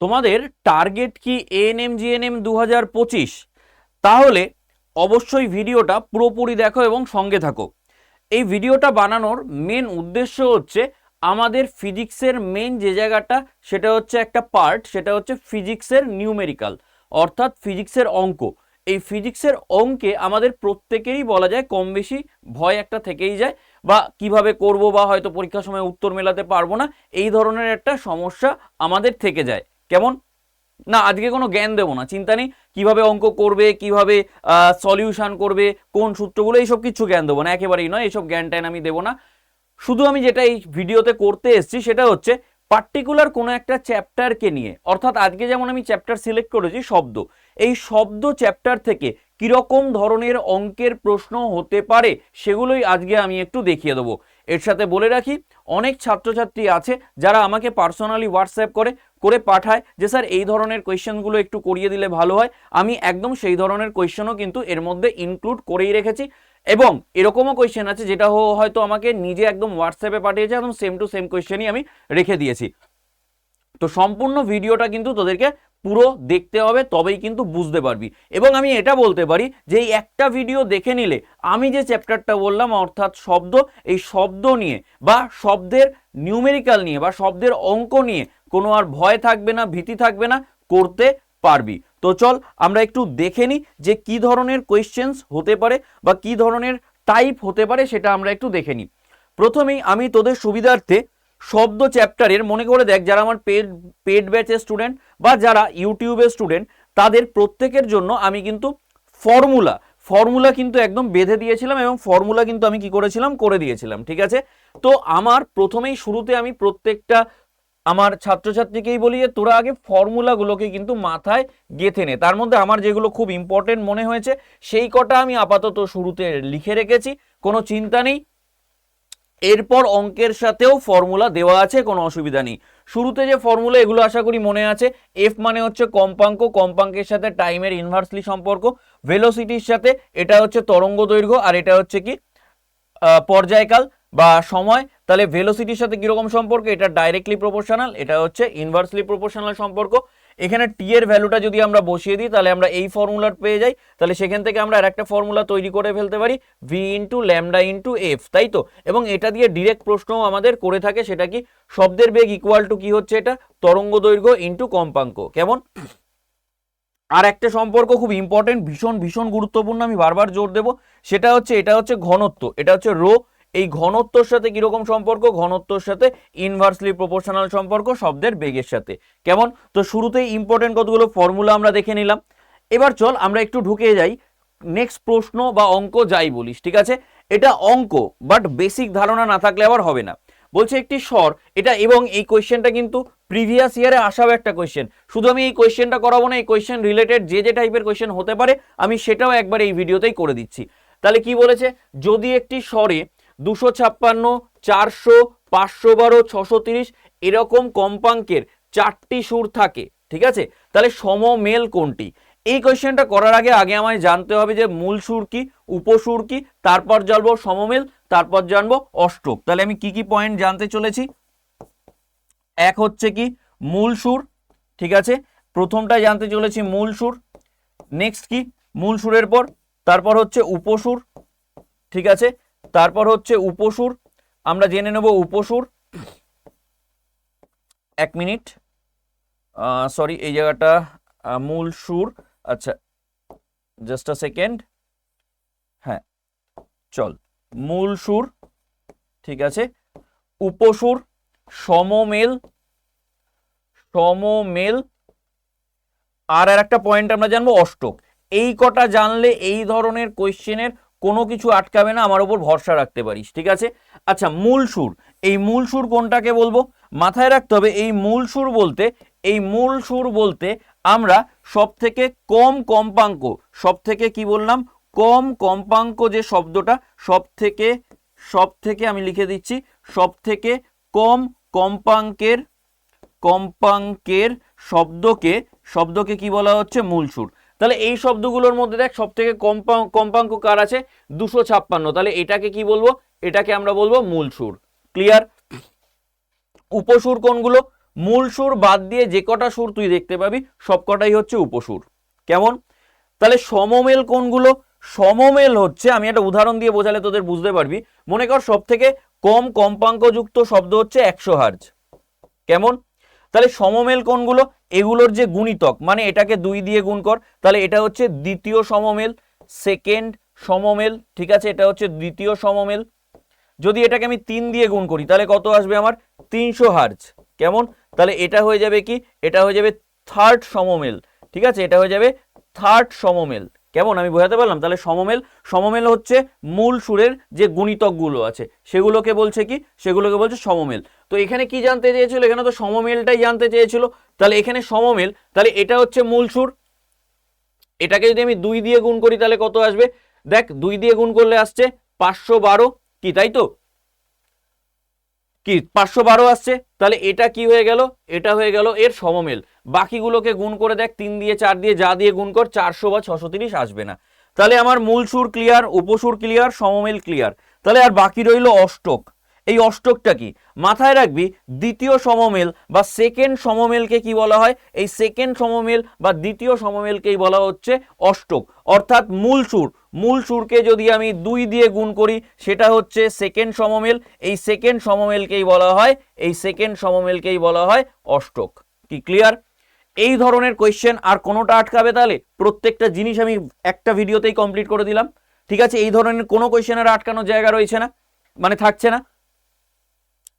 তোমাদের টার্গেট কি ANM GNM দু হাজার পঁচিশ? তাহলে অবশ্যই ভিডিওটা পুরোপুরি দেখো এবং সঙ্গে থাকো। এই ভিডিওটা বানানোর মেন উদ্দেশ্য হচ্ছে আমাদের ফিজিক্সের মেন যে জায়গাটা, সেটা হচ্ছে একটা পার্ট সেটা হচ্ছে ফিজিক্সের নিউমেরিক্যাল অর্থাৎ ফিজিক্সের অঙ্ক। এই ফিজিক্সের অঙ্কে আমাদের প্রত্যেকেরই বলা যায় কম বেশি ভয় একটা থেকেই যায়, বা কীভাবে করব বা হয়তো পরীক্ষার সময় উত্তর মেলাতে পারব না, এই ধরনের একটা সমস্যা আমাদের থেকে যায়। কেমন? না, আজকে কোনো জ্ঞান দেবো না, চিন্তা নেই কীভাবে অঙ্ক করবে, কীভাবে সলিউশন করবে, কোন সূত্রগুলো, এইসব কিছু জ্ঞান দেবো না, একেবারেই নয় এইসব জ্ঞান ট্যান আমি দেবো না। শুধু আমি যেটা এই ভিডিওতে করতে এসেছি সেটা হচ্ছে পার্টিকুলার কোনো একটা চ্যাপ্টারকে নিয়ে, অর্থাৎ আজকে যেমন আমি চ্যাপ্টার সিলেক্ট করেছি শব্দ, এই শব্দ চ্যাপ্টার থেকে কীরকম ধরনের অঙ্কের প্রশ্ন হতে পারে সেগুলোই আজকে আমি একটু দেখিয়ে দেবো। এর সাথে বলে রাখি, অনেক ছাত্রছাত্রী আছে যারা আমাকে পার্সোনালি হোয়াটসঅ্যাপ করে করে পাঠায় যে, স্যার, এই ধরনের কোয়েশ্চেনগুলো একটু করিয়ে দিলে ভালো হয়। আমি একদম সেই ধরনের কোয়েশ্চেনও কিন্তু এর মধ্যে ইনক্লুড করেই রেখেছি এবং এরকমও কোয়েশ্চেন আছে যেটা হয়তো আমাকে নিজে একদম হোয়াটসঅ্যাপে পাঠিয়েছে, একদম সেম টু সেম কোয়েশ্চেনই আমি রেখে দিয়েছি। তো সম্পূর্ণ ভিডিওটা কিন্তু তোদেরকে পুরো দেখতে হবে, তবেই কিন্তু বুঝতে পারবি। এবং আমি এটা বলতে পারি যে এই একটা ভিডিও দেখে নিলে, আমি যে চ্যাপ্টারটা বললাম, অর্থাৎ শব্দ, এই শব্দ নিয়ে বা শব্দের নিউমেরিক্যাল নিয়ে বা শব্দের অঙ্ক নিয়ে কোনো আর ভয় থাকবে না, ভীতি থাকবে না, করতে পারবি। তো চল, আমরা একটু দেখে নিই যে কি ধরনের কোয়েশ্চেন্স হতে পারে বা কি ধরনের টাইপ হতে পারে, সেটা আমরা একটু দেখে নিই। প্রথমেই আমি তোদের সুবিধার্থে শব্দ চ্যাপ্টারের, মনে করে দেখ যারা আমার পেড পেড ব্যাচের স্টুডেন্ট বা যারা ইউটিউবের স্টুডেন্ট, তাদের প্রত্যেকের জন্য আমি কিন্তু ফর্মুলা ফর্মুলা কিন্তু একদম বেঁধে দিয়েছিলাম এবং ফর্মুলা কিন্তু আমি কি করেছিলাম? করে দিয়েছিলাম, ঠিক আছে? তো আমার প্রথমেই শুরুতে আমি প্রত্যেকটা আমার ছাত্রছাত্রীকেই বলি যে, তোরা আগে ফর্মুলাগুলোকে কিন্তু মাথায় গেঁথে নে। তার মধ্যে আমার যেগুলো খুব ইম্পর্টেন্ট মনে হয়েছে, সেই কটা আমি আপাতত শুরুতে লিখে রেখেছি, কোনো চিন্তা নেই। এরপর অঙ্কের সাথেও ফর্মুলা দেওয়া আছে, কোনো অসুবিধা নেই। শুরুতে যে ফর্মুলা এগুলো আশা করি মনে আছে। এফ মানে হচ্ছে কম্পাঙ্ক, কম্পাঙ্কের সাথে টাইমের ইনভার্সলি সম্পর্ক। ভেলোসিটির সাথে, এটা হচ্ছে তরঙ্গ দৈর্ঘ্য আর এটা হচ্ছে কি? পর্যায়কাল বা সময়। তাহলে ভেলোসিটির সাথে কীরকম সম্পর্ক? এটা ডাইরেক্টলি প্রপোর্শনাল এটা হচ্ছে ইনভার্সলি প্রপোর্শনাল সম্পর্ক। এখানে টি এর ভ্যালুটা যদি আমরা বসিয়ে দিই, তাহলে আমরা এই ফর্মুলার পেয়ে যাই। তাহলে সেখান থেকে আমরা আরেকটা ফর্মুলা তৈরি করে ফেলতে পারি V into lambda into F তাই তো? এবং এটা দিয়ে ডিরেক্ট প্রশ্নও আমাদের করে থাকে, সেটা কি? শব্দের বেগ ইকুয়াল টু কি হচ্ছে এটা? তরঙ্গ দৈর্ঘ্য ইন্টু কম্পাঙ্ক। কেমন? আর একটা সম্পর্ক খুব ইম্পর্টেন্ট ভীষণ ভীষণ গুরুত্বপূর্ণ, আমি বারবার জোর দেব। সেটা হচ্ছে, এটা হচ্ছে ঘনত্ব, এটা হচ্ছে রো এই ঘনত্বর সাথে কীরকম সম্পর্ক? ঘনত্বর সাথে ইনভার্সলি প্রপোর্শনাল সম্পর্ক শব্দের বেগের সাথে। কেমন? তো শুরুতেই ইম্পর্টেন্ট কতগুলো ফর্মুলা আমরা দেখে নিলাম। এবার চল আমরা একটু ঢুকে যাই। নেক্সট প্রশ্ন বা অঙ্ক যাই বলিস, ঠিক আছে? এটা অঙ্ক বাট বেসিক ধারণা না থাকলে আবার হবে না। বলছে একটি স্বর, এটা এবং এই কোয়েশ্চেনটা কিন্তু প্রিভিয়াস ইয়ারে আসাও একটা কোয়েশ্চেন শুধু আমি এই কোয়েশ্চেনটা করাবো না, এই কোয়েশ্চেন রিলেটেড যে যে টাইপের কোয়েশ্চেন হতে পারে, আমি সেটাও একবার এই ভিডিওতেই করে দিচ্ছি। তাহলে কি বলেছে? যদি একটি স্বরে দুশো ছাপ্পান্ন, চারশো, পাঁচশো বারো, ছশো তিরিশ এরকম কম্পাঙ্কের চারটি সুর থাকে, ঠিক আছে? তাহলে সমমেল কোনটি? এই কোয়েশ্চেনটা করার আগে আগে আমায় জানতে হবে যে মূল সুর কি, উপসুর কি, তারপর জানব সমমেল, তারপর জানব অষ্টক। তাহলে আমি কি কি পয়েন্ট জানতে চলেছি? এক হচ্ছে কি? মূল সুর, ঠিক আছে? প্রথমটা জানতে চলেছি মূল সুর। নেক্সট কি? মূল সুরের পর, তারপর হচ্ছে উপসুর, ঠিক আছে? তারপর হচ্ছে উপসুর। আমরা জেনে নেব উপসুর। এক মিনিট। সরি এই জায়গাটা মূল সুর। আচ্ছা জাস্ট আ সেকেন্ড হ্যাঁ চল। মূল সুর, ঠিক আছে। উপসুর, সমমেল সমমেল। আর আর একটা পয়েন্ট আমরা জানব অষ্টক। এই কটা জানলে এই ধরনের কোয়েশ্চেনের কোনো কিছু আটকাবে না, আমার উপর ভরসা রাখতে পারিস, ঠিক আছে? আচ্ছা মূল সুর, এই মূল সুর কোনটাকে বলব? মাথায় রাখতে হবে, এই মূল সুর বলতে, এই মূল সুর বলতে আমরা সব থেকে কম কম্পাঙ্ক সব থেকে কি বললাম? কম কম্পাঙ্ক যে শব্দটা সব থেকে সব থেকে আমি লিখে দিচ্ছি সব থেকে কম কম্পাঙ্কের কম্পাঙ্কের শব্দকে শব্দকে কি বলা হচ্ছে? মূল সুর। তাহলে এই শব্দগুলোর মধ্যে দেখ সব থেকে কম্পাঙ্ক কার আছে? দুশো ছাপ্পান্ন। তাহলে এটাকে কি বলব? এটাকে আমরা বলব মূল সুর। ক্লিয়ার উপসুর কোনগুলো? মূল সুর বাদ দিয়ে যে কটা সুর তুই দেখতে পাবি, সব কটাই হচ্ছে উপসুর। কেমন? তাহলে সমমেল কোনগুলো? সমমেল হচ্ছে, আমি একটা উদাহরণ দিয়ে বোঝালে তোদের বুঝতে পারবি। মনে কর সব থেকে কম কম্পাঙ্কযুক্ত শব্দ হচ্ছে একশো হার্জ। কেমন? তাহলে সমমেল কোনগুলো এগুলোর যে গুণিতক মানে এটাকে দুই দিয়ে গুণ কর, তাহলে এটা হচ্ছে দ্বিতীয় সমমেল, সেকেন্ড সমমেল, ঠিক আছে? এটা হচ্ছে দ্বিতীয় সমমেল। যদি এটাকে আমি তিন দিয়ে গুণ করি, তাহলে কত আসবে আমার? তিনশো হার্জ। কেমন? তাহলে এটা হয়ে যাবে কি? এটা হয়ে যাবে থার্ড সমমেল, ঠিক আছে? এটা হয়ে যাবে থার্ড সমমেল। কেমন? আমি বোঝাতে পারলাম? তাহলে সমমেল সমমেল হচ্ছে মূল সুরের যে গুণিতকগুলো আছে, সেগুলোকে বলছে কি? সেগুলোকে বলছে সমমেল। তো এখানে কি জানতে চেয়েছিল? এখানে তো সমমেলটাই জানতে চেয়েছিল। তাহলে এখানে সমমেল, তাহলে এটা হচ্ছে মূল সুর। এটাকে যদি আমি দুই দিয়ে গুণ করি, তাহলে কত আসবে? দেখ, দুই দিয়ে গুণ করলে আসছে পাঁচশো বারো। কি, তাই তো? কি, পাঁচশো বারো আসছে? তাহলে এটা কি হয়ে গেল? এটা হয়ে গেল এর সমমেল। বাকিগুলোকে গুণ করে দেখ, তিন দিয়ে চার দিয়ে যা দিয়ে গুণ কর, চারশো বা ছশো তিরিশ আসবে না। তাহলে আমার মূল সুর ক্লিয়ার উপসুর ক্লিয়ার সমমেল ক্লিয়ার তাহলে আর বাকি রইল অষ্টক। এই অষ্টকটা কি? মাথায় রাখবি, দ্বিতীয় সমমেল বা সেকেন্ড সমমেলকে কি বলা হয়? এই সেকেন্ড সমমেল বা দ্বিতীয় সমমেলকেই বলা হচ্ছে অষ্টক। অর্থাৎ মূল সুর। মূল সুরকে যদি আমি দুই দিয়ে গুণ করি, সেটা হচ্ছে সেকেন্ড সমমেল। এই সেকেন্ড সমমেলকেই বলা হয়, এই সেকেন্ড সমমেলকেই বলা হয় অষ্টক। কি ক্লিয়ার এই ধরনের কোয়েশ্চেন আর কোনোটা আটকাবে তাহলে? প্রত্যেকটা জিনিস আমি একটা ভিডিওতেই কমপ্লিট করে দিলাম। ঠিক আছে? এই ধরনের কোনো কোয়েশ্চেনের আটকানোর জায়গা রয়েছে না মানে থাকছে না।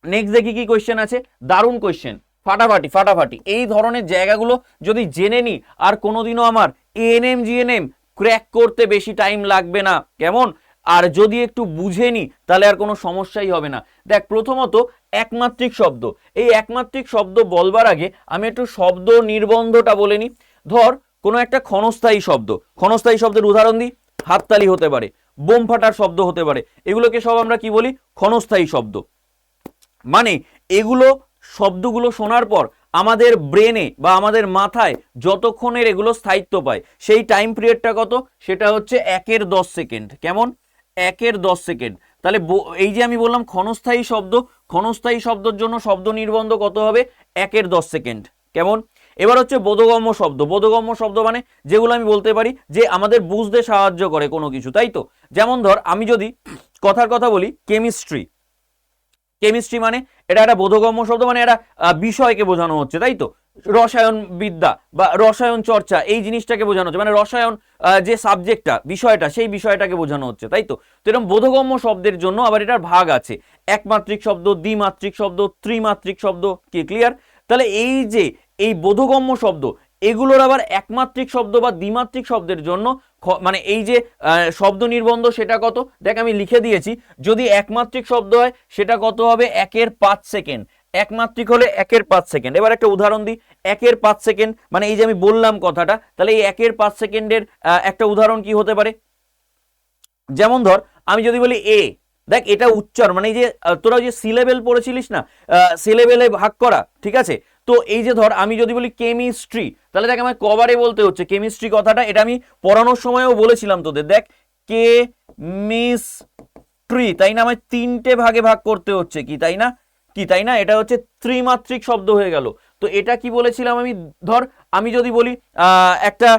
নেক্সট দেখি কি কোয়েশ্চেন আছে? দারুণ কোয়েশ্চেন ফাটাফাটি ফাটাফাটি। এই ধরনের জায়গাগুলো যদি জেনে নিই আর কোনোদিনও আমার এএনএম জিএনএম ক্র্যাক করতে বেশি টাইম লাগবে না। কেমন? আর যদি একটু বুঝে নিই তাহলে আর কোনো সমস্যাই হবে না। দেখ, প্রথমত একমাত্রিক শব্দ। এই একমাত্রিক শব্দ বলবার আগে আমি একটু শব্দ নির্বন্ধটা বলে নিই ধর, কোনো একটা ক্ষণস্থায়ী শব্দ। ক্ষণস্থায়ী শব্দের উদাহরণ দিই। হাততালি হতে পারে বোম ফাটার শব্দ হতে পারে। এগুলোকে সব আমরা কি বলি? ক্ষণস্থায়ী শব্দ। মানে এগুলো শব্দগুলো শোনার পর আমাদের ব্রেনে বা আমাদের মাথায় যতক্ষণের এগুলো স্থায়িত্ব পায়, সেই টাইম পিরিয়ডটা কত? সেটা হচ্ছে একের দশ সেকেন্ড। কেমন? একের দশ সেকেন্ড। তাহলে এই যে আমি বললাম ক্ষণস্থায়ী শব্দ, ক্ষণস্থায়ী শব্দের জন্য শব্দ নির্বন্ধ কত হবে? একের দশ সেকেন্ড। কেমন? এবার হচ্ছে বোধগম্য শব্দ। বোধগম্য শব্দ মানে যেগুলো আমি বলতে পারি যে আমাদের বুঝতে সাহায্য করে কোনো কিছু, তাই তো? যেমন ধর, আমি যদি কথার কথা বলি, কেমিস্ট্রি। কেমিস্ট্রি মানে এটা একটা বোধগম্য শব্দ মানে এটা বিষয়কে বোঝানো হচ্ছে, তাই তো? রসায়ন বিদ্যা বা রসায়ন চর্চা, এই জিনিসটাকে বোঝানো হচ্ছে। মানে রসায়ন যে সাবজেক্টটা, বিষয়টা, সেই বিষয়টাকে বোঝানো হচ্ছে, তাই তো? এরকম বোধগম্য শব্দের জন্য আবার এটার ভাগ আছে। একমাত্রিক শব্দ, দ্বিমাত্রিক শব্দ, ত্রিমাত্রিক শব্দ, কি ক্লিয়ার তাহলে এই যে, এই বোধগম্য শব্দ, এগুলোর আবার একমাত্রিক শব্দ বা দ্বিমাত্রিক শব্দের জন্য মানে এই যে শব্দ নির্বন্ধ সেটা কত? দেখ, আমি লিখে দিয়েছি, যদি একমাত্রিক শব্দ হয়, সেটা কত হবে? একের পাঁচ সেকেন্ড। একমাত্রিক হলে একের পাঁচ সেকেন্ড। এবার একটা উদাহরণ দিই। একের পাঁচ সেকেন্ড মানে এই যে আমি বললাম কথাটা, তাহলে এই একের পাঁচ সেকেন্ডের একটা উদাহরণ কি হতে পারে? যেমন ধর, আমি যদি বলি এ, দেখ, এটা উচ্চারণ মানে এই যে তোরা যে সিলেবেল পড়েছিলিস না সিলেবেলে ভাগ করা, ঠিক আছে? তো এই যে ধর, আমি যদি বলি কেমিস্ট্রি তাহলে দেখ আমায় কবারে বলতে হচ্ছে। কেমিস্ট্রি কথাটা, এটা আমি পড়ানোর সময়ও বলেছিলাম তোদের। দেখ কে মিস ট্রি তাই না? আমায় তিনটে ভাগে ভাগ করতে হচ্ছে কি, তাই না? কি, তাই না? এটা হচ্ছে ত্রিমাত্রিক শব্দ হয়ে গেল। তো এটা কি বলেছিলাম আমি? ধর, আমি যদি বলি একটা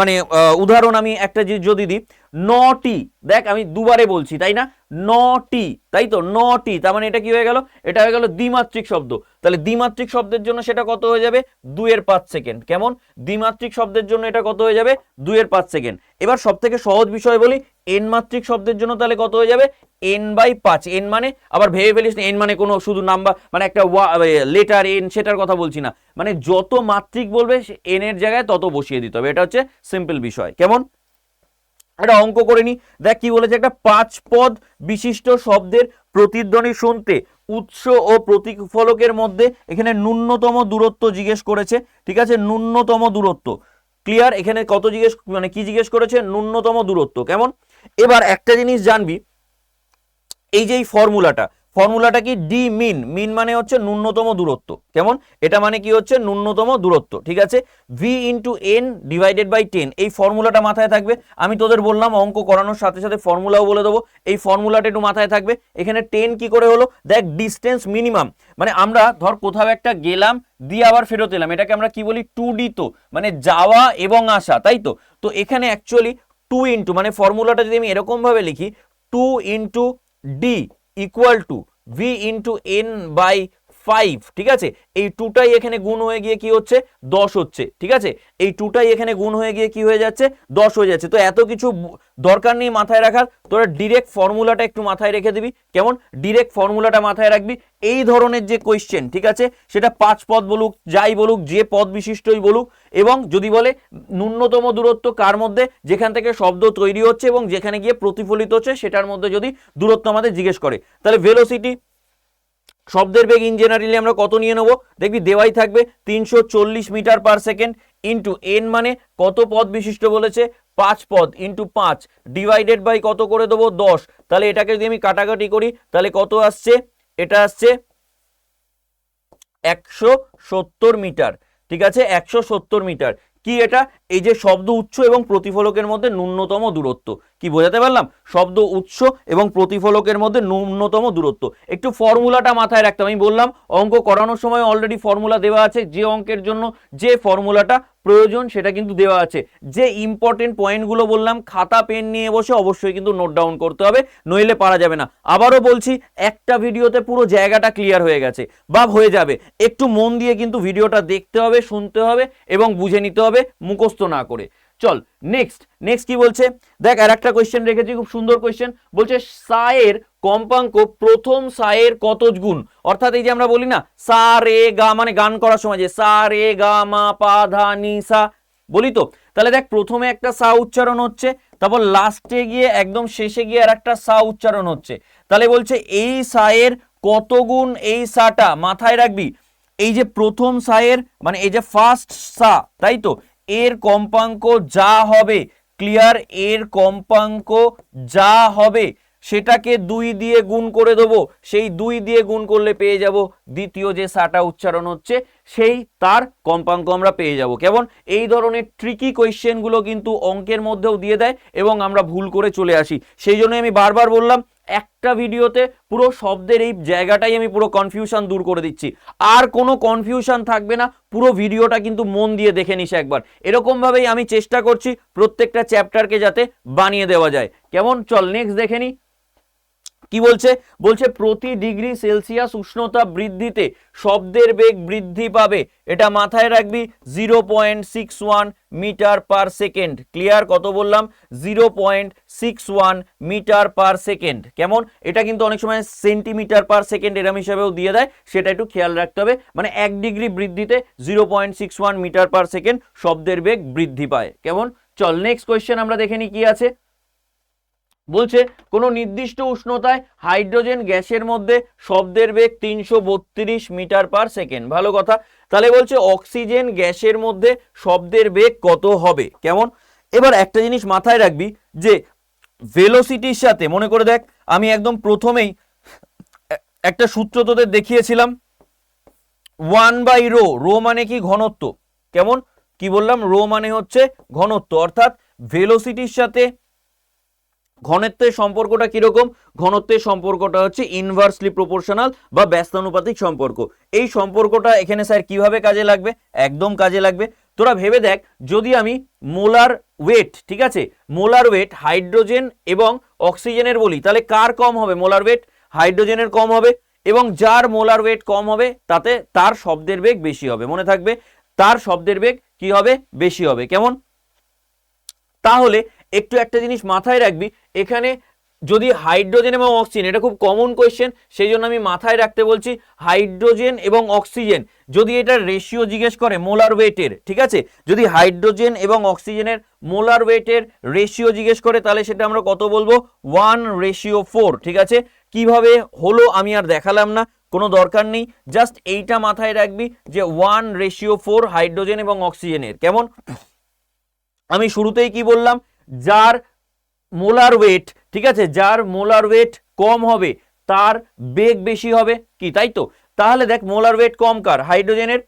মানে উদাহরণ আমি একটা যদি দিই, নটি, দেখ আমি দুবারে বলছি, তাই না? নটি তাই তো? নটি তার মানে এটা কি হয়ে গেল? এটা হয়ে গেল দ্বিমাত্রিক শব্দ। তাহলে দ্বিমাত্রিক শব্দের জন্য সেটা কত হয়ে যাবে? দুইয়ের পাঁচ সেকেন্ড কেমন? দ্বিমাত্রিক শব্দের জন্য এটা কত হয়ে যাবে? দুইয়ের পাঁচ সেকেন্ড এবার সব থেকে সহজ বিষয় বলি এন মাত্রিক শব্দের জন্য তাহলে কত হয়ে যাবে? এন বাই পাঁচ। এন মানে? আবার ভেবে ফেলিস এন মানে কোনো শুধু নাম্বার মানে একটা লেটার এন সেটার কথা বলছি না। মানে যত মাত্রিক বলবে এন এর জায়গায় তত বসিয়ে দিতে হবে। এটা হচ্ছে সিম্পল বিষয়। কেমন? একটা অঙ্ক করে নি। দেখ কি বলেছে, একটা পাঁচ পদ বিশিষ্ট শব্দের প্রতিধ্বনি শুনতে উৎস ও প্রতিফলকের মধ্যে এখানে ন্যূনতম দূরত্ব জিজ্ঞেস করেছে, ঠিক আছে? ন্যূনতম দূরত্ব। ক্লিয়ার এখানে কত জিজ্ঞেস মানে কি জিজ্ঞেস করেছে? ন্যূনতম দূরত্ব। কেমন? এবার একটা জিনিস জানবি, এই যে এই ফর্মুলাটা ফর্মুলাটা কি? ডি মিন। মিন মানে হচ্ছে ন্যূনতম দূরত্ব। কেমন? এটা মানে কি হচ্ছে? ন্যূনতম দূরত্ব, ঠিক আছে? V into N divided by ten এই ফর্মুলাটা মাথায় থাকবে। আমি তোদের বললাম অঙ্ক করানোর সাথে সাথে ফর্মুলাও বলে দেবো। এই ফর্মুলাটা একটু মাথায় থাকবে। এখানে টেন কি করে হলো? দেখ ডিস্টেন্স মিনিমাম মানে আমরা ধর কোথাও একটা গেলাম, দিয়ে আবার ফেরত এলাম। এটাকে আমরা কি বলি? টু ডি তো। মানে যাওয়া এবং আসা, তাই তো? তো এখানে অ্যাকচুয়ালি টু ইন্টু মানে ফর্মুলাটা যদি আমি এরকমভাবে লিখি two into D equal to V into N by five ঠিক আছে? এই টুটাই এখানে গুণ হয়ে গিয়ে কি হচ্ছে? দশ হচ্ছে, ঠিক আছে? এই টুটাই এখানে গুণ হয়ে গিয়ে কি হয়ে যাচ্ছে? দশ হয়ে যাচ্ছে। তো এত কিছু দরকার নেই মাথায় রাখার। তোরা ডিরেক্ট ফর্মুলাটা একটু মাথায় রেখে দিবি। কেমন? ডিরেক্ট ফর্মুলাটা মাথায় রাখবি। এই ধরনের যে কোয়েশ্চেন ঠিক আছে? সেটা পাঁচ পদ বলুক, যাই বলুক, যে পদ বিশিষ্টই বলুক, এবং যদি বলে ন্যূনতম দূরত্ব কার মধ্যে? যেখান থেকে শব্দ তৈরি হচ্ছে এবং যেখানে গিয়ে প্রতিফলিত হচ্ছে, সেটার মধ্যে যদি দূরত্ব আমাদের জিজ্ঞেস করে। তাহলে ভেলোসিটি শব্দের বেগ ইন জেনারেলি আমরা কত নিয়ে নেব? দেখবি দেওয়াই থাকবে তিনশো চল্লিশ metre per second into N মানে কত পদ বিশিষ্ট বলেছে? পাঁচ পদ ইন্টু পাঁচ ডিভাইডেড বাই কত করে দেবো? দশ। তাহলে এটাকে যদি আমি কাটাকাটি করি, তাহলে কত আসছে? এটা আসছে একশো সত্তর মিটার। ঠিক আছে? একশো সত্তর মিটার। কি এটা? এই যে শব্দ উৎস এবং প্রতিফলকের মধ্যে ন্যূনতম দূরত্ব। কি বোঝাতে পারলাম? শব্দ উৎস এবং প্রতিফলকের মধ্যে ন্যূনতম দূরত্ব। একটু ফর্মুলাটা মাথায় রাখতে। আমি বললাম, অঙ্ক করানোর সময় অলরেডি ফর্মুলা দেওয়া আছে। যে অঙ্কের জন্য যে ফর্মুলাটা প্রয়োজন, সেটা কিন্তু দেওয়া আছে। যে ইম্পর্টেন্ট পয়েন্টগুলো বললাম, খাতা, পেন নিয়ে বসে অবশ্যই কিন্তু নোট ডাউন করতে হবে, নইলে পারা যাবে না। আবারও বলছি, একটা ভিডিওতে পুরো জায়গাটা ক্লিয়ার হয়ে গেছে বা হয়ে যাবে। একটু মন দিয়ে কিন্তু ভিডিওটা দেখতে হবে, শুনতে হবে এবং বুঝে নিতে হবে, মুখস্থ না করে। চল নেক্সট নেক্সট কি বলছে? দেখ, আর একটা কোয়েশ্চেন রেখেছি, খুব সুন্দর কোয়েশ্চেন বলছে, সায়ের কম্পাঙ্ক প্রথম সায়ের কত গুণ? অর্থাৎ এই যে আমরা বলি না, সা, রে, গা মানে গান করার সময় যে, সা, রে, গা, মা, পা, ধা, নি, সা, বলি তো? তাহলে দেখ, প্রথমে একটা সা উচ্চারণ হচ্ছে, তারপর লাস্টে গিয়ে, একদম শেষে গিয়ে আর একটা সা উচ্চারণ হচ্ছে। তাহলে বলছে, এই সায়ের কত গুণ এই সাটা মাথায় রাখবি? এই যে প্রথম সায়ের মানে এই যে ফার্স্ট সা, তাই তো? এর কম্পাঙ্ক যা হবে ক্লিয়ার এর কম্পাঙ্ক যা হবে, সেটাকে দুই দিয়ে গুণ করে দেবো। সেই দুই দিয়ে গুণ করলে পেয়ে যাব, দ্বিতীয় যে সাটা উচ্চারণ হচ্ছে, সেই তার কম্পাঙ্ক আমরা পেয়ে যাব। কেমন? এই ধরনের ট্রিকি কোয়েশ্চেনগুলো কিন্তু অঙ্কের মধ্যেও দিয়ে দেয় এবং আমরা ভুল করে চলে আসি। সেই জন্য আমি বারবার বললাম একটা ভিডিওতে পুরো শব্দের এই জায়গাটাই আমি পুরো কনফিউশন দূর করে দিচ্ছি। আর কোনো কনফিউশন থাকবে না, পুরো ভিডিওটা কিন্তু মন দিয়ে দেখে নিস একবার। এরকমভাবেই আমি চেষ্টা করছি প্রত্যেকটা চ্যাপ্টারকে যাতে বানিয়ে দেওয়া যায়। কেমন? চল নেক্সট দেখে নি। কি বলছে? বলছে প্রতি ডিগ্রি সেলসিয়াস উষ্ণতা বৃদ্ধিতে শব্দের বেগ বৃদ্ধি পাবে। এটা মাথায় রাখবি zero point six one metre per second. Clear? কত বললাম? Zero point six one metre per second. কেমন? এটা কিন্তু অনেক সময় সেন্টিমিটার পার সেকেন্ড এরম হিসাবেও দিয়ে দেয়। সেটা একটু খেয়াল রাখতে হবে। মানে এক ডিগ্রি বৃদ্ধিতে zero point six one metre per second শব্দের বেগ বৃদ্ধি পায়। কেমন? চল নেক্সট কোয়েশ্চেন আমরা দেখে নিই কি আছে। বলছে, কোনো নির্দিষ্ট উষ্ণতায় হাইড্রোজেন গ্যাসের মধ্যে শব্দের বেগ তিনশো বত্রিশ মিটার পার সেকেন্ড। ভালো কথা। তাহলে বলছে, অক্সিজেন গ্যাসের মধ্যে শব্দের বেগ কত হবে? কেমন? এবার একটা জিনিস মাথায় রাখবি, যে ভেলোসিটির সাথে, মনে করে দেখ, আমি একদম প্রথমেই একটা সূত্র তোদের দেখিয়েছিলাম। ওয়ান বাই রো রো মানে কি ঘনত্ব? কেমন? কি বললাম? রো মানে হচ্ছে ঘনত্ব। অর্থাৎ ভেলোসিটির সাথে ঘনত্বের সম্পর্কটা কীরকম? ঘনত্বের সম্পর্কটা হচ্ছে ইনভার্সলি প্রপোর্শনাল বা ব্যস্তানুপাতিক সম্পর্ক। এই সম্পর্কটা এখানে স্যার কীভাবে কাজে লাগবে? একদম কাজে লাগবে। তোরা ভেবে দেখ, যদি আমি মোলার ওয়েট ঠিক আছে? মোলার ওয়েট হাইড্রোজেন এবং অক্সিজেনের বলি, তাহলে কার কম হবে? মোলার ওয়েট হাইড্রোজেনের কম হবে এবং যার মোলার ওয়েট কম হবে, তাতে তার শব্দের বেগ বেশি হবে। মনে থাকবে, তার শব্দের বেগ কি হবে? বেশি হবে। কেমন? তাহলে একটু একটা জিনিস মাথায় রাখবি এখানে যদি হাইড্রোজেন এবং অক্সিজেন, এটা খুব কমন কোয়েশ্চেন সেই জন্য আমি মাথায় রাখতে বলছি হাইড্রোজেন এবং অক্সিজেন। যদি এটা রেশিও জিজ্ঞেস করে মোলার ওয়েটের, ঠিক আছে? যদি হাইড্রোজেন এবং অক্সিজেনের মোলার ওয়েটের রেশিও জিজ্ঞেস করে, তাহলে সেটা আমরা কত বলব? ওয়ান রেশিও ফোর ঠিক আছে? কীভাবে হলো আমি আর দেখালাম না, কোনো দরকার নেই। জাস্ট এইটা মাথায় রাখবি যে ওয়ান রেশিও ফোর হাইড্রোজেন এবং অক্সিজেনের, কেমন? আমি শুরুতেই কি বললাম? যার মোলার ওয়েট, ঠিক আছে? যার মোলার ওয়েট কম হবে, তার বেগ বেশি হবে, কি, তাই তো? তাহলে দেখ, মোলার ওয়েট কম কার? হাইড্রোজেনের।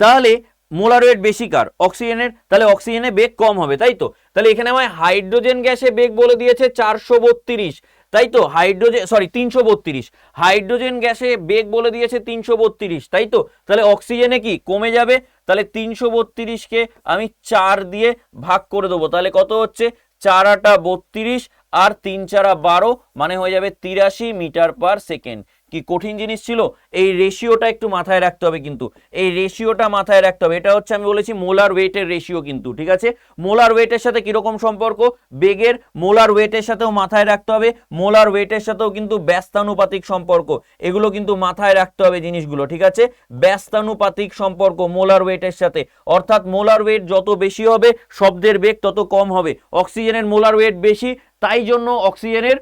তাহলে মোলার ওয়েট বেশি কার? অক্সিজেনের। তাহলে অক্সিজেনে বেগ কম হবে, তাই তো? তাহলে এখানে আমায় হাইড্রোজেন গ্যাসে বেগ বলে দিয়েছে চারশো বত্রিশ, তাই তো? হাইড্রোজেন সরি তিনশো বত্রিশ। হাইড্রোজেন গ্যাসে বেগ বলে দিয়েছে তিনশো বত্রিশ, তাই তো? তাহলে অক্সিজেনে কি? কমে যাবে? তাহলে তিনশো বত্রিশকে আমি চার দিয়ে ভাগ করে দেবো। তাহলে কত হচ্ছে? চার আটা বত্রিশ আর তিন চারা বারো মানে হয়ে যাবে তিরাশি মিটার পার সেকেন্ড। কি কঠিন জিনিস ছিল? এই রেশিওটা একটু মাথায় রাখতে হবে কিন্তু। এই রেশিওটা মাথায় রাখতে হবে। এটা হচ্ছে আমি বলেছি মোলার ওয়েটের রেশিও কিন্তু, ঠিক আছে? মোলার ওয়েটের সাথে কীরকম সম্পর্ক? বেগের মোলার ওয়েটের সাথেও মাথায় রাখতে হবে। মোলার ওয়েটের সাথেও কিন্তু ব্যস্তানুপাতিক সম্পর্ক। এগুলো কিন্তু মাথায় রাখতে হবে জিনিসগুলো, ঠিক আছে? ব্যস্তানুপাতিক সম্পর্ক মোলার ওয়েটের সাথে। অর্থাৎ মোলার ওয়েট যত বেশি হবে, শব্দের বেগ তত কম হবে। অক্সিজেনের মোলার ওয়েট বেশি, তাই জন্য অক্সিজেনের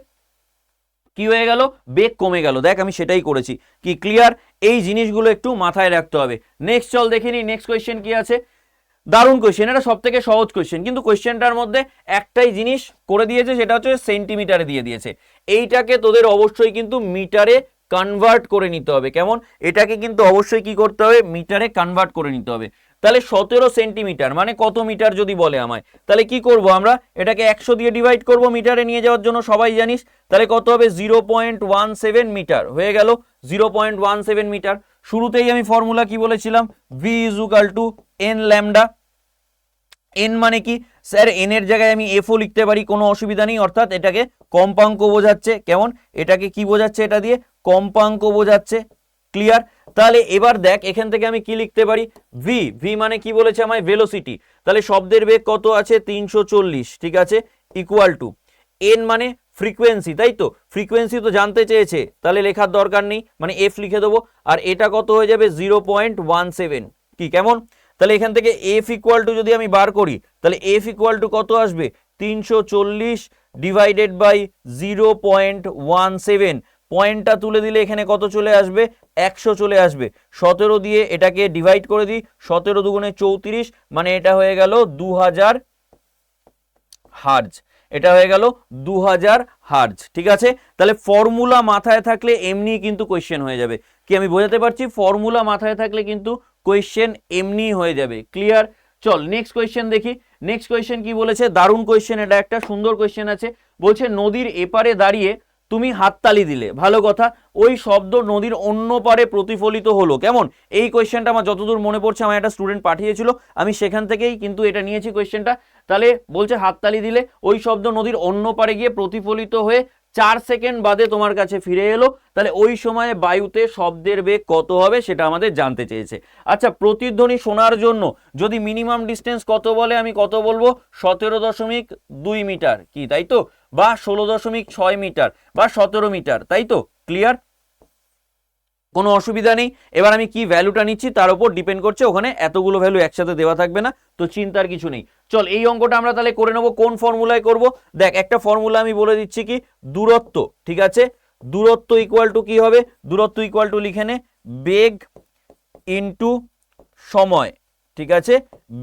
কি হয়ে গেল? বেগ কমে গেল। দেখ, আমি সেটাই করেছি। কি ক্লিয়ার এই জিনিসগুলো একটু মাথায় রাখতে হবে। নেক্সট চল দেখে নিই নেক্সট কোয়েশ্চেন কি আছে? দারুণ কোয়েশ্চেন এটা সব থেকে সহজ কোয়েশ্চেন কিন্তু কোয়েশ্চেনটার মধ্যে একটাই জিনিস করে দিয়েছে, সেটা হচ্ছে সেন্টিমিটারে দিয়ে দিয়েছে। এইটাকে তোদের অবশ্যই কিন্তু মিটারে কনভার্ট করে নিতে হবে। কেমন? এটাকে কিন্তু অবশ্যই কি করতে হবে? মিটারে কনভার্ট করে নিতে হবে। তাহলে সতেরো সেন্টিমিটার মানে কত মিটার যদি বলে আমায়? তাহলে কি করব আমরা? এটাকে একশো দিয়ে ডিভাইড করব মিটারে নিয়ে যাওয়ার জন্য, সবাই জানিস? তাহলে কত হবে? Zero point one seven metre, হয়ে গেল zero point one seven metre. শুরুতেই আমি ফর্মুলা কি বলেছিলাম? V equal to N lambda N মানে কি? স্যার এন এর জায়গায় আমি এফও লিখতে পারি, কোনো অসুবিধা নেই। অর্থাৎ এটাকে কম্পাঙ্ক বোঝাচ্ছে। কেমন? এটাকে কি বোঝাচ্ছে এটা দিয়ে? কম্পাঙ্ক বোঝাচ্ছে। ক্লিয়ার তাহলে এবার দেখ, এখান থেকে আমি কি লিখতে পারি? ভি ভি মানে কি বলেছে আমায়? ভেলোসিটি তাহলে শব্দের বেগ কত আছে? তিনশো চল্লিশ, ঠিক আছে? ইকুয়াল টু এন মানে ফ্রিকোয়েন্সি তাই তো? ফ্রিকোয়েন্সি তো জানতে চেয়েছে। তাহলে লেখার দরকার নেই মানে এফ লিখে দেবো। আর এটা কত হয়ে যাবে? জিরো পয়েন্ট ওয়ান সেভেন কি, কেমন? তাহলে এখান থেকে এফ ইকুয়াল টু যদি আমি বার করি, তাহলে এফ ইকুয়াল টু কত আসবে? তিনশো চল্লিশ divided by zero point one seven পয়েন্টটা তুলে দিলে এখানে কত চলে আসবে? একশো চলে আসবে। সতেরো দিয়ে এটাকে ডিভাইড করে দিই। সতেরো দুগুণে চৌত্রিশ মানে এটা হয়ে গেল দু হাজার হার্জ। এটা হয়ে গেল দু হাজার হার্জ, ঠিক আছে? তাহলে ফর্মুলা মাথায় থাকলে এমনি কিন্তু কোয়েশ্চেন হয়ে যাবে। কি আমি বোঝাতে পারছি? ফর্মুলা মাথায় থাকলে কিন্তু কোয়েশ্চেন এমনি হয়ে যাবে। ক্লিয়ার চল নেক্সট কোয়েশ্চেন দেখি। নেক্সট কোয়েশ্চেন কি বলেছে? দারুণ কোয়েশ্চেন এটা একটা সুন্দর কোয়েশ্চেন আছে। বলছে, নদীর এপারে দাঁড়িয়ে তুমি হাততালি দিলে। ভালো কথা, ওই শব্দ নদীর অন্য পারে প্রতিফলিত হলো। কেমন? এই কোয়েশ্চেনটা আমার যতদূর মনে পড়ছে আমার একটা স্টুডেন্ট পাঠিয়েছিল। আমি সেখান থেকেই কিন্তু এটা নিয়েছি কোয়েশ্চেনটা তাহলে বলছে হাততালি দিলে, ওই শব্দ নদীর অন্য পারে গিয়ে প্রতিফলিত হয়ে চার সেকেন্ড বাদে তোমার কাছে ফিরে এলো। তাহলে ওই সময়ে বায়ুতে শব্দের বেগ কত হবে সেটা আমাদের জানতে চেয়েছে। আচ্ছা প্রতিধ্বনি শোনার জন্য যদি মিনিমাম ডিস্টেন্স কত বলে, আমি কত বলব? সতেরো দশমিক দুই মিটার। কি, তাই তো? বা ষোলো দশমিক ছয় মিটার বা সতেরো মিটার, তাই তো? ক্লিয়ার কোনো অসুবিধা নেই। এবার আমি কি ভ্যালুটা নিচ্ছি তার উপর ডিপেন্ড করছে, ওখানে এতগুলো ভ্যালু একসাথে দেওয়া থাকবে না, তো চিন্তার কিছু নেই। চল, এই অঙ্কটা আমরা তাহলে করে নেব, কোন ফর্মুলায় করব? দেখ, একটা ফর্মুলা আমি বলে দিচ্ছি কি, দূরত্ব, ঠিক আছে? দূরত্ব ইকুয়াল টু কি হবে? দূরত্ব ইকুয়াল টু লিখে নে, বেগ ইন্টু সময়। ঠিক আছে?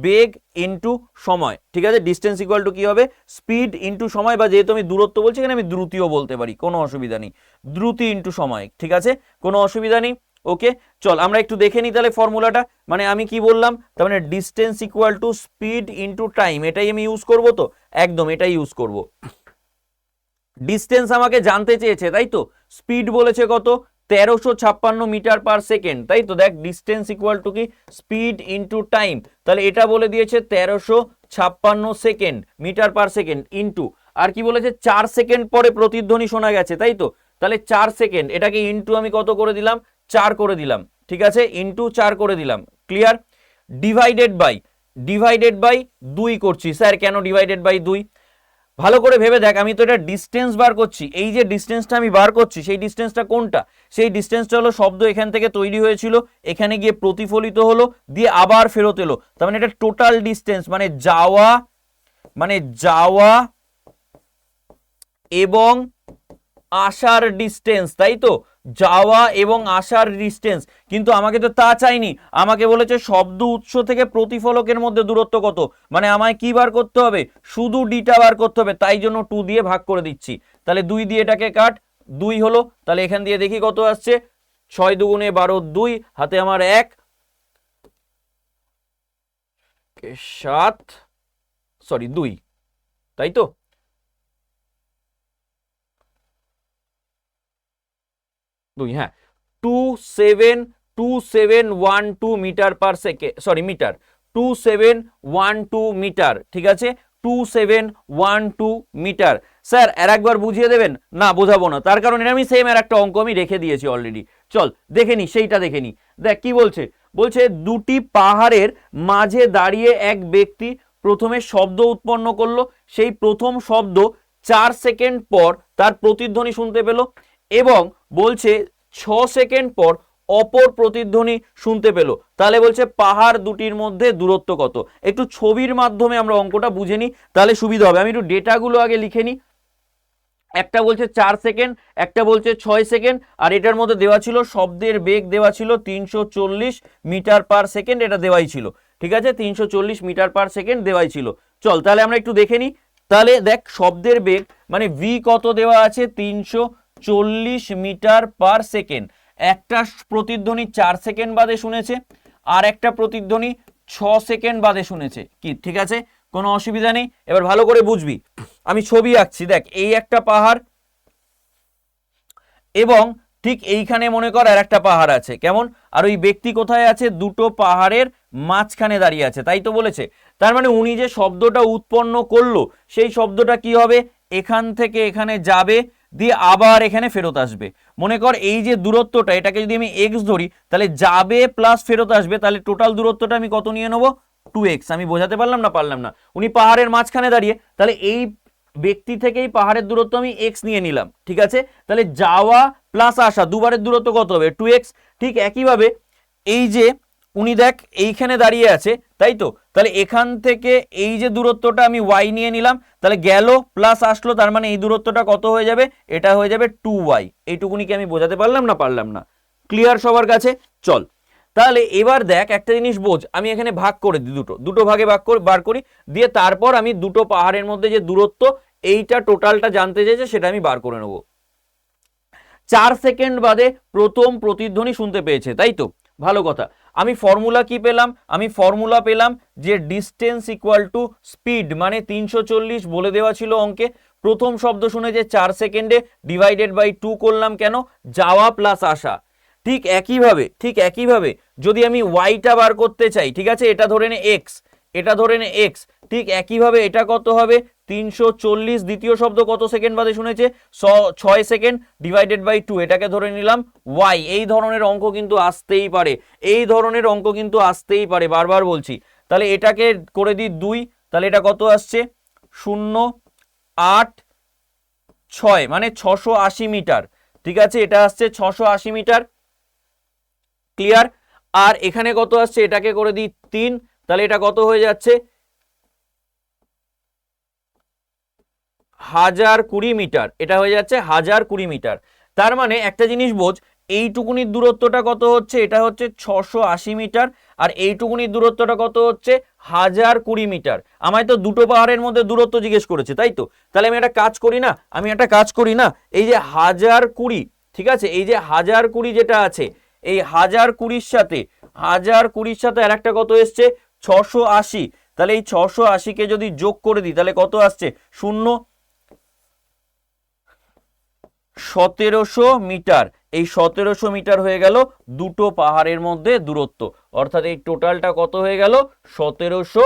বেগ ইনটু সময়। ঠিক আছে? ডিস্টেন্স ইকুয়াল টু কি হবে? স্পিড ইন্টু সময় বা যেহেতু আমি দূরত্ব বলছি, এখানে আমি দ্রুতিও বলতে পারি। কোনো অসুবিধা নেই। দ্রুতি ইন্টু সময়। ঠিক আছে? কোনো অসুবিধা নেই? ওকে চল, আমরা একটু দেখে নিই তাহলে ফর্মুলাটা মানে আমি কি বললাম? তার মানে distance equal to speed into time এটাই আমি ইউজ করব তো? একদম, এটাই ইউজ করব। ডিস্টেন্স আমাকে জানতে চেয়েছে, তাই তো? স্পিড বলেছে কত? তেরোশো ছাপ্পান্ন মিটার পার সেকেন্ড। তাই তো দেখ ডিস্টেন্স ইকুয়াল টু কি? স্পিড ইনটু টাইম তাহলে এটা বলে দিয়েছে তেরোশো ছাপ্পান্ন second, metre per second into আর কি বলেছে? চার সেকেন্ড পরে প্রতিধ্বনি শোনা গেছে, তাই তো? তাহলে চার সেকেন্ড, এটাকে ইনটু আমি কত করে দিলাম? চার করে দিলাম। ঠিক আছে? ইনটু চার করে দিলাম। Clear divided by divided by দুই করছি। স্যার, কেন ডিভাইডেড বাই দুই? ভালো করে ভেবে দেখ, আমি তো এটা ডিস্টেন্স বার করছি। এই যে ডিস্টেন্সটা আমি বার করছি, সেই ডিস্টেন্সটা কোনটা? সেই ডিস্টেন্সটা হলো শব্দ এখান থেকে তৈরি হয়েছিল, এখানে গিয়ে প্রতিফলিত হলো, দিয়ে আবার ফেরত এলো। তার মানে এটা টোটাল ডিস্টেন্স মানে যাওয়া মানে যাওয়া এবং আসার ডিস্টেন্স তাই তো? যাওয়া এবং আসার ডিস্টেন্স কিন্তু আমাকে তো তা চাইনি। আমাকে বলেছে, শব্দ উৎস থেকে প্রতিফলকের মধ্যে দূরত্ব কত? মানে আমায় কি বার করতে হবে? শুধু ডিটা বার করতে হবে। তাই জন্য টু দিয়ে ভাগ করে দিচ্ছি। তাহলে দুই দিয়ে এটাকে কাট। দুই হলো, তাহলে এখান দিয়ে দেখি কত আসছে। ছয় দুগুণে বারো দুই, হাতে আমার এক। সাত? সরি, দুই। তাই তো? দুই হ্যাঁ। Two seven two seven one two metre per second sorry metre. Two seven one two metre, ঠিক আছে? Two seven one two metre. Sir, আর একবার বুঝিয়ে দেবেন? না, বোঝাবো না। তার কারণে আমি সেম আর একটা অঙ্ক আমি রেখে দিয়েছি অলরেডি চল, দেখে নি, সেইটা দেখে নি। দেখ, কি বলছে? বলছে, দুটি পাহাড়ের মাঝে দাঁড়িয়ে এক ব্যক্তি প্রথমে শব্দ উৎপন্ন করল। সেই প্রথম শব্দ চার সেকেন্ড পর তার প্রতিধ্বনি শুনতে পেল। এবং বলছে ছ সেকেন্ড পর অপর প্রতিধ্বনি শুনতে পেল। তাহলে বলছে পাহাড় দুটির মধ্যে দূরত্ব কত? একটু ছবির মাধ্যমে আমরা অঙ্কটা বুঝে নিই, তাহলে সুবিধা হবে। আমি একটু ডেটাগুলো আগে লিখে নিই। একটা বলছে চার সেকেন্ড, একটা বলছে ছয় সেকেন্ড, আর এটার মধ্যে দেওয়া ছিল শব্দের বেগ দেওয়া ছিল তিনশো চল্লিশ মিটার পার সেকেন্ড, এটা দেওয়াই ছিল। ঠিক আছে? তিনশো চল্লিশ মিটার পার সেকেন্ড দেওয়াই ছিল। চল, তাহলে আমরা একটু দেখে নিই। তাহলে দেখ, শব্দের বেগ মানে ভি কত দেওয়া আছে? তিনশো চল্লিশ মিটার পার সেকেন্ড। একটা প্রতিধ্বনি চার সেকেন্ড বাদে শুনেছে, আর একটা প্রতিধ্বনি ছ সেকেন্ড বাদে শুনেছে। কি, ঠিক আছে? কোনো অসুবিধা নেই? এবার ভালো করে বুঝবি। আমি ছবি আঁকছি, দেখ, এই একটা পাহাড় এবং ঠিক এইখানে মনে কর আর একটা পাহাড় আছে। কেমন? আর ওই ব্যক্তি কোথায় আছে? দুটো পাহাড়ের মাঝখানে দাঁড়িয়ে আছে, তাই তো বলেছে। তার মানে উনি যে শব্দটা উৎপন্ন করল, সেই শব্দটা কি হবে? এখান থেকে এখানে যাবে দিয়ে আবার এখানে ফেরত আসবে। মনে কর এই যে দূরত্বটা, এটাকে যদি আমি এক্স ধরি, তাহলে যাবে প্লাস ফেরত আসবে, তাহলে টোটাল দূরত্বটা আমি কত নিয়ে নেব? টু এক্স আমি বোঝাতে পারলাম না পারলাম না। উনি পাহাড়ের মাঝখানে দাঁড়িয়ে, তাহলে এই ব্যক্তি থেকেই পাহাড়ের দূরত্ব আমি এক্স নিয়ে নিলাম, ঠিক আছে? তাহলে যাওয়া প্লাস আসা, দুবারের দূরত্ব কত হবে? টু এক্স ঠিক একইভাবে এই যে উনি দেখ এইখানে দাঁড়িয়ে আছে, তাই তো? তাহলে এখান থেকে এই যে দূরত্বটা আমি ওয়াই নিয়ে নিলাম, তাহলে গেল প্লাস আসলো, তার মানে এই দূরত্বটা কত হয়ে যাবে? এটা হয়ে যাবে টু ওয়াই এইটুকুনি কি আমি বোঝাতে পারলাম না পারলাম না? ক্লিয়ার সবার কাছে? চল। তাহলে এবার দেখ একটা জিনিস বোঝ, আমি এখানে ভাগ করে দিই দুটো দুটো ভাগে ভাগ করে, বার করি, দিয়ে তারপর আমি দুটো পাহাড়ের মধ্যে যে দূরত্ব, এইটা টোটালটা জানতে চাইছে সেটা আমি বার করে নেব। চার সেকেন্ড বাদে প্রথম প্রতিধ্বনি শুনতে পেয়েছে, তাই তো? ভালো কথা। আমি ফর্মুলা কি পেলাম? আমি ফর্মুলা পেলাম যে ডিস্টেন্স ইকুয়াল টু স্পিড মানে তিনশো চল্লিশ বলে দেওয়া ছিল অঙ্কে। প্রথম শব্দ শুনে যে চার সেকেন্ডে ডিভাইডেড বাই টু করলাম কেন? যাওয়া প্লাস আসা। ঠিক একইভাবে ঠিক একইভাবে যদি আমি ওয়াইটা বার করতে চাই, ঠিক আছে? এটা ধরে নে এক্স এটা ধরে এক্স ঠিক একইভাবে এটা কত হবে? তিনশো চল্লিশ, দ্বিতীয় শব্দ কত সেকেন্ড বাদে শুনেছে? ছয় সেকেন্ড ডিভাইডেড বাই টু এটাকে ধরে নিলাম ওয়াই এই ধরনের অঙ্ক কিন্তু আসতেই পারে, এই ধরনের অঙ্ক কিন্তু আসতেই পারে, বারবার বলছি। তাহলে এটাকে করে দিই দুই, তাহলে এটা কত আসছে? শূন্য, আট, ছয় মানে ছশো আশি মিটার, ঠিক আছে? এটা আসছে ছশো আশি মিটার ক্লিয়ার আর এখানে কত আসছে? এটাকে করে দিই তিন তাহলে এটা কত হয়ে যাচ্ছে? হাজার কুড়ি মিটার। এটা হয়ে যাচ্ছে হাজার কুড়ি মিটার। তার মানে একটা জিনিস বোঝ, এইটুকুনির দূরত্বটা কত হচ্ছে? এটা হচ্ছে ছশো আশি মিটার আর এইটুকুনির দূরত্বটা কত হচ্ছে? হাজার কুড়ি মিটার। আমায় তো দুটো পাহাড়ের মধ্যে দূরত্ব জিজ্ঞেস করেছে, তাই তো? তাহলে আমি একটা কাজ করি না? আমি একটা কাজ করি না? এই যে হাজার কুড়ি, ঠিক আছে? এই যে হাজার কুড়ি যেটা আছে, এই হাজার কুড়ির সাথে, হাজার কুড়ির সাথে আর একটা কত এসছে? ছশো আশি। তাহলে এই ছশো আশিকে যদি যোগ করে দিই, তাহলে কত আসছে? শূন্য। সতেরোশো মিটার। এই সতেরোশো মিটার হয়ে গেল দুটো পাহাড়ের মধ্যে দূরত্ব। অর্থাৎ এই টোটালটা কত হয়ে গেল? সতেরোশো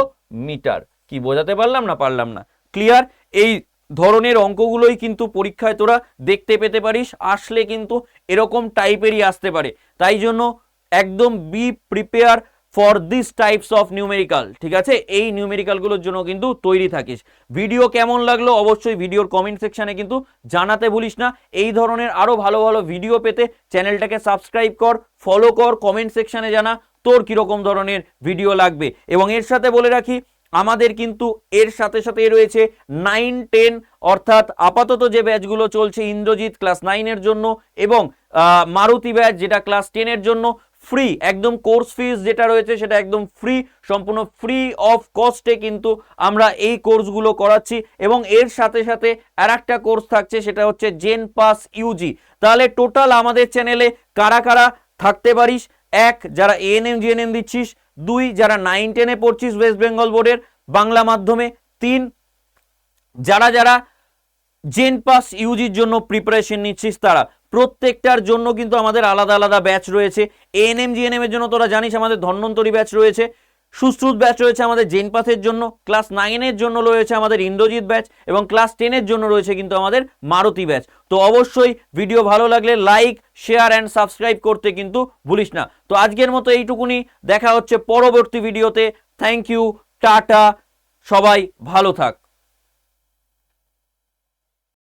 মিটার। কি বোঝাতে পারলাম না পারলাম না। ক্লিয়ার? এই ধরনের অঙ্কগুলোই কিন্তু পরীক্ষায় তোরা দেখতে পেতে পারিস। আসলে কিন্তু এরকম টাইপেরই আসতে পারে। তাই জন্য একদম be prepare for this types of numerical ঠিক আছে? এই নিউমেরিক্যালগুলোর জন্য কিন্তু তৈরি থাকিস। ভিডিও কেমন লাগল অবশ্যই ভিডিওর কমেন্ট সেকশানে কিন্তু জানাতে ভুলিস না। এই ধরনের আরও ভালো ভালো ভিডিও পেতে চ্যানেলটাকে সাবস্ক্রাইব কর ফলো কর কমেন্ট সেকশানে জানা তোর কীরকম ধরনের ভিডিও লাগবে। এবং এর সাথে বলে রাখি, আমাদের কিন্তু এর সাথে সাথে রয়েছে নাইন টেন অর্থাৎ আপাতত যে ব্যাচগুলো চলছে ইন্দ্রজিৎ ক্লাস নাইনের জন্য এবং মারুতি ব্যাচ যেটা ক্লাস টেনের জন্য ফ্রি একদম কোর্স ফিস যেটা রয়েছে সেটা একদম ফ্রি সম্পূর্ণ ফ্রি অফ কস্টে কিন্তু আমরা এই কোর্সগুলো করাচ্ছি এবং এর সাথে সাথে আর একটা কোর্স থাকছে সেটা হচ্ছে জেন পাস ইউজি তাহলে টোটাল আমাদের চ্যানেলে কারা কারা থাকতে পারিস? এক, যারা এএনএম জিএনএম দিচ্ছিস। দুই, যারা নাইন টেনে পড়ছিস ওয়েস্ট বেঙ্গল বোর্ডের বাংলা মাধ্যমে। তিন, যারা যারা জেন পাস ইউজির জন্য প্রিপারেশন নিচ্ছিস তারা। প্রত্যেকটার জন্য কিন্তু আমাদের আলাদা আলাদা ব্যাচ রয়েছে। এএনএম জিএনএম এর জন্য তোরা জানিস আমাদের ধন্বন্তরী ব্যাচ রয়েছে, সুশ্রুত ব্যাচ রয়েছে আমাদের জেন পাসের জন্য, ক্লাস নাইনের জন্য রয়েছে আমাদের ইন্দ্রজিৎ ব্যাচ, এবং ক্লাস টেনের জন্য রয়েছে কিন্তু আমাদের মারুতি ব্যাচ। তো অবশ্যই ভিডিও ভালো লাগলে লাইক, শেয়ার অ্যান্ড সাবস্ক্রাইব করতে কিন্তু ভুলিস না। তো আজকের মতো এইটুকুনি, দেখা হচ্ছে পরবর্তী ভিডিওতে। থ্যাংক ইউ টাটা, সবাই ভালো থাক।